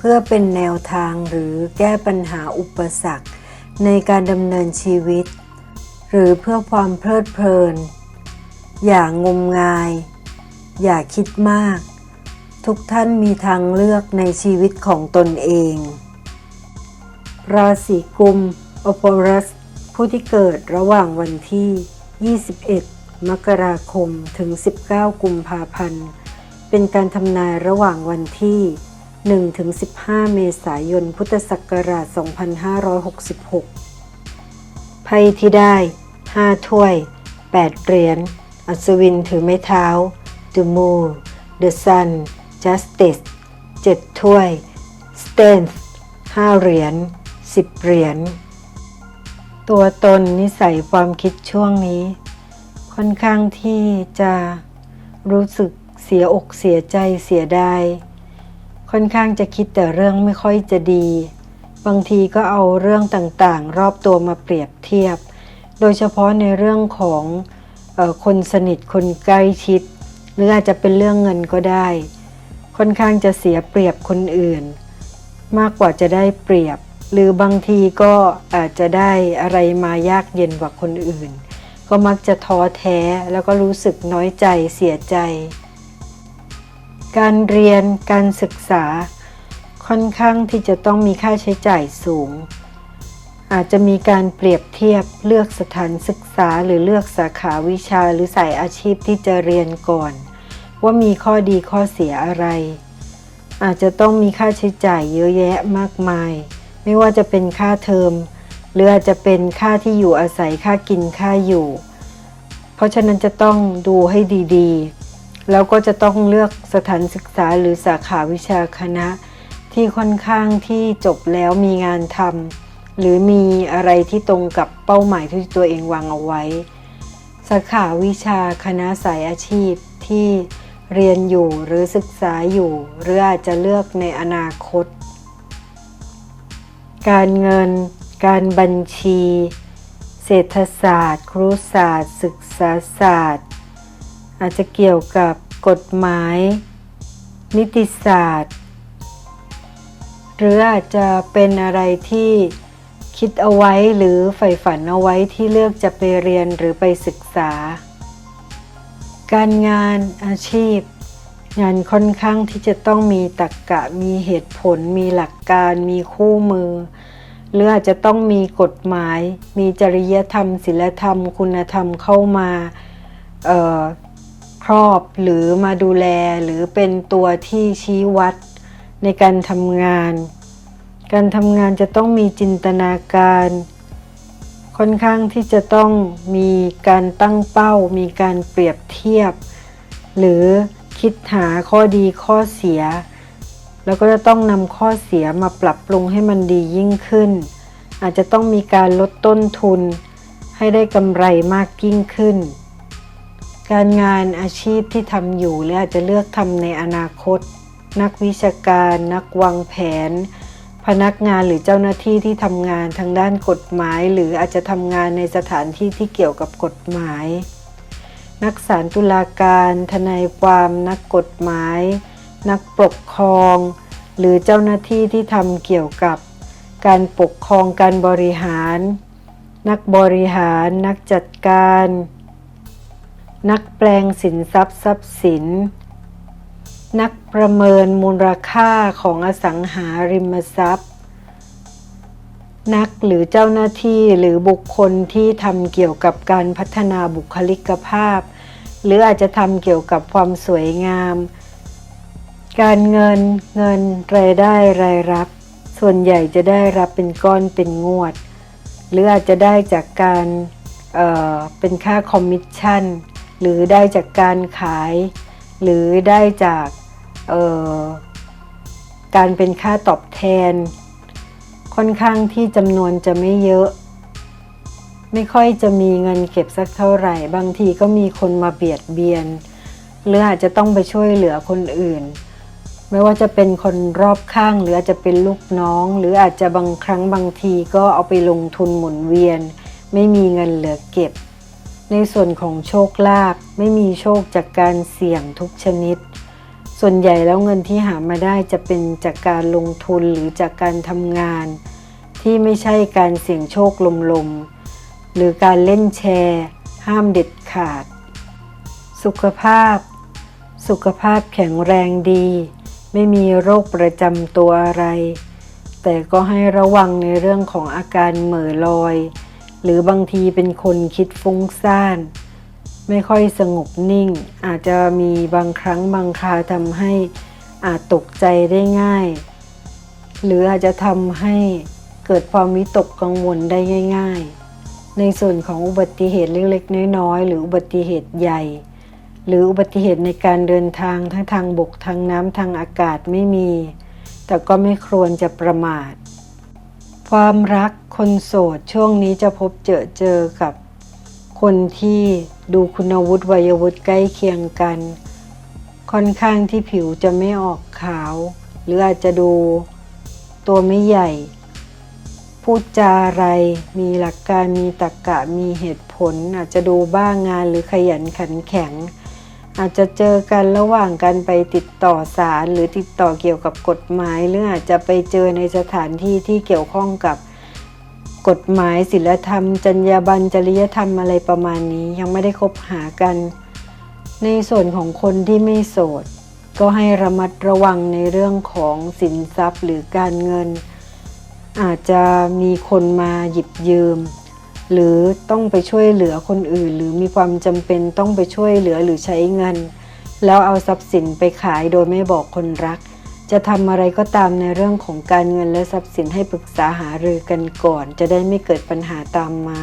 พื่อเป็นแนวทางหรือแก้ปัญหาอุปสรรค ในการดำเนินชีวิต หรือเพื่อความเพลิดเพลิน อย่างงมงาย อย่าคิดมาก ทุกท่านมีทางเลือกในชีวิตของตนเอง ราศีกุมโอปอรัส ผู้ที่เกิดระหว่างวันที่ 21 มกราคมถึง 19 กุมภาพันธ์ เป็นการทำนายระหว่างวันที่ 1ถึง15 เมษายน พุทธศักราช 2566 ไพ่ที่ได้ 5 ถ้วย 8 เหรียญ อัศวินถือไม้เท้า The Moon The Sun Justice 7 ถ้วย Strength 5 เหรียญ 10 เหรียญ ตัวตนนิสัยความคิดช่วงนี้ ค่อนข้างที่จะรู้สึกเสียอกเสียใจเสียดาย ค่อนข้างจะคิดแต่เรื่องไม่ค่อยจะดี บางทีก็เอาเรื่องต่างๆ รอบตัวมาเปรียบเทียบ โดยเฉพาะในเรื่องของออคนสนิทคนใกล้ชิด หรืออาจจะเป็นเรื่องเงินก็ได้ ค่อนข้างจะเสียเปรียบคนอื่น มากกว่าจะได้เปรียบ หรือบางทีก็อาจจะได้อะไรมายากเย็นกว่าคนอื่น ก็มักจะท้อแท้แล้วก็รู้สึกน้อยใจเสียใจ การเรียนการศึกษาค่อนข้างที่จะต้องมีค่าใช้จ่ายสูง อาจจะมีการเปรียบเทียบเลือกสถานศึกษาหรือเลือกสาขาวิชาหรือสายอาชีพที่จะเรียนก่อน ว่ามีข้อดีข้อเสียอะไร อาจจะต้องมีค่าใช้จ่ายเยอะแยะมากมาย ไม่ว่าจะเป็นค่าเทอมหรืออาจจะเป็นค่าที่อยู่อาศัยค่ากินค่าอยู่ เพราะฉะนั้นจะต้องดูให้ดีๆ แล้วก็จะต้องเลือกสถานศึกษาหรือสาขาวิชาคณะ ที่ค่อนข้างที่จบแล้วมีงานทำหรือมีอะไรที่ตรงกับเป้าหมายที่ตัวเองวางเอาไว้ สาขาวิชาคณะสายอาชีพที่เรียนอยู่หรือศึกษาอยู่ หรืออาจจะเลือกในอนาคต การเงิน การบัญชี เศรษฐศาสตร์ ครุศาสตร์ ศึกษาศาสตร์ อาจจะเกี่ยวกับกฎหมาย นิติศาสตร์ หรืออาจจะเป็นอะไรที่คิดเอาไว้หรือใฝ่ฝันเอาไว้ที่เลือกจะไปเรียนหรือไปศึกษา การงานอาชีพ งานค่อนข้างที่จะต้องมีตรรกกะมีเหตุผล มีหลักการมีคู่มือ หรืออาจจะต้องมีกฎหมาย มีจริยธรรมศีลธรรม คุณธรรมเข้ามา รอบหรือมาดูแลหรือเป็นตัวที่ชี้วัดในการทำงาน การทำงานจะต้องมีจินตนาการ ค่อนข้างที่จะต้องมีการตั้งเป้า มีการเปรียบเทียบ หรือคิดหาข้อดีข้อเสีย แล้วก็จะต้องนำข้อเสียมาปรับปรุงให้มันดียิ่งขึ้น อาจจะต้องมีการลดต้นทุน ให้ได้กำไรมากยิ่งขึ้น การงานอาชีพที่ทำอยู่หรืออาจจะเลือกทำในอนาคต นักวิชาการ นักวางแผน พนักงานหรือเจ้าหน้าที่ที่ทำงานทางด้านกฎหมาย หรืออาจจะทำงานในสถานที่ที่เกี่ยวกับกฎหมาย นักศาลตุลาการ ทนายความนักกฎหมาย นักปกครอง หรือเจ้าหน้าที่ที่ทำเกี่ยวกับ การปกครองการบริหาร นักบริหาร นักจัดการ นักแปลงสินทรัพย์ทรัพย์สิน นักประเมินมูลค่าของอสังหาริมทรัพย์ นักหรือเจ้าหน้าที่หรือบุคคลที่ทำเกี่ยวกับการพัฒนาบุคลิกภาพ หรืออาจจะทำเกี่ยวกับความสวยงาม การเงินเงินรายได้รายรับ ส่วนใหญ่จะได้รับเป็นก้อนเป็นงวด หรืออาจจะได้จากการเเป็นค่าคอมมิชชั่น หรือได้จากการขาย หรือได้จากการเป็นค่าตอบแทน ค่อนข้างที่จำนวนจะไม่เยอะ ไม่ค่อยจะมีเงินเก็บสักเท่าไหร่ บางทีก็มีคนมาเบียดเบียน หรืออาจจะต้องไปช่วยเหลือคนอื่น ไม่ว่าจะเป็นคนรอบข้างหรืออาจจะเป็นลูกน้อง หรืออาจจะบางครั้งบางทีก็เอาไปลงทุนหมุนเวียน ไม่มีเงินเหลือเก็บ ในส่วนของโชคลาภไม่มีโชคจากการเสี่ยงทุกชนิด ส่วนใหญ่แล้วเงินที่หามาได้จะเป็นจากการลงทุนหรือจากการทำงาน ที่ไม่ใช่การเสี่ยงโชคลมๆ หรือการเล่นแชร์ ห้ามเด็ดขาด สุขภาพ สุขภาพแข็งแรงดี ไม่มีโรคประจำตัวอะไร แต่ก็ให้ระวังในเรื่องของอาการเหม่อลอย หรือบางทีเป็นคนคิดฟุ้งซ่าน ไม่ค่อยสงบนิ่ง อาจจะมีบางครั้งบางคาทำให้อาจตกใจได้ง่าย หรืออาจจะทำให้เกิดความวิตกกังวลได้ง่าย ๆ ในส่วนของอุบัติเหตุเล็กๆน้อยๆหรืออุบัติเหตุใหญ่ หรืออุบัติเหตุในการเดินทางทั้งทางบกทางน้ำทางอากาศไม่มี แต่ก็ไม่ควรจะประมาท ความรักคนโสดช่วงนี้จะพบเจอเจอกับคนที่ดูคุณวุฒิวัยวุฒิใกล้เคียงกัน ค่อนข้างที่ผิวจะไม่ออกขาว หรืออาจจะดูตัวไม่ใหญ่ พูดจาอะไรมีหลักการมีตรรกะมีเหตุผล อาจจะดูบ้างงานหรือขยันขันแข็ง อาจจะเจอกันระหว่างการไปติดต่อศาลหรือติดต่อเกี่ยวกับกฎหมายหรืออาจจะไปเจอในสถานที่ที่เกี่ยวข้องกับกฎหมายศีลธรรม จรรยาบรรณจริยธรรมอะไรประมาณนี้ยังไม่ได้คบหากัน ในส่วนของคนที่ไม่โสด ก็ให้ระมัดระวังในเรื่องของสินทรัพย์หรือการเงิน อาจจะมีคนมาหยิบยืม หรือต้องไปช่วยเหลือคนอื่น หรือมีความจำเป็นต้องไปช่วยเหลือหรือใช้เงิน แล้วเอาทรัพย์สินไปขายโดยไม่บอกคนรัก จะทำอะไรก็ตามในเรื่องของการเงินและทรัพย์สินให้ปรึกษาหารือกันก่อน จะได้ไม่เกิดปัญหาตามมา